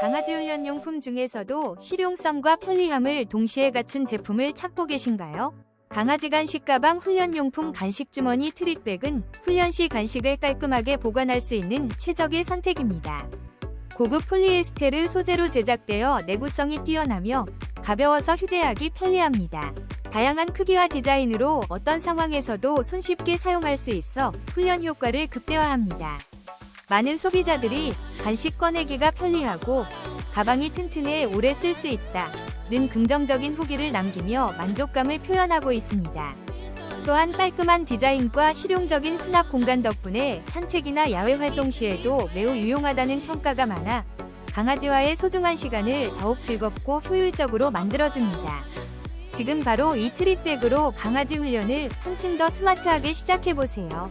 강아지 훈련 용품 중에서도 실용성과 편리함을 동시에 갖춘 제품을 찾고 계신가요? 강아지 간식 가방 훈련용품 간식 주머니 트릿백은 훈련 시 간식을 깔끔하게 보관할 수 있는 최적의 선택입니다. 고급 폴리에스테르 소재로 제작되어 내구성이 뛰어나며 가벼워서 휴대하기 편리합니다. 다양한 크기와 디자인으로 어떤 상황에서도 손쉽게 사용할 수 있어 훈련 효과를 극대화합니다. 많은 소비자들이 간식 꺼내기가 편리하고 가방이 튼튼해 오래 쓸 수 있다. 는 긍정적인 후기를 남기며 만족감을 표현하고 있습니다. 또한 깔끔한 디자인과 실용적인 수납 공간 덕분에 산책이나 야외 활동 시에도 매우 유용하다는 평가가 많아 강아지와의 소중한 시간을 더욱 즐겁고 효율적으로 만들어줍니다. 지금 바로 이 트릿백으로 강아지 훈련을 한층 더 스마트하게 시작해보세요.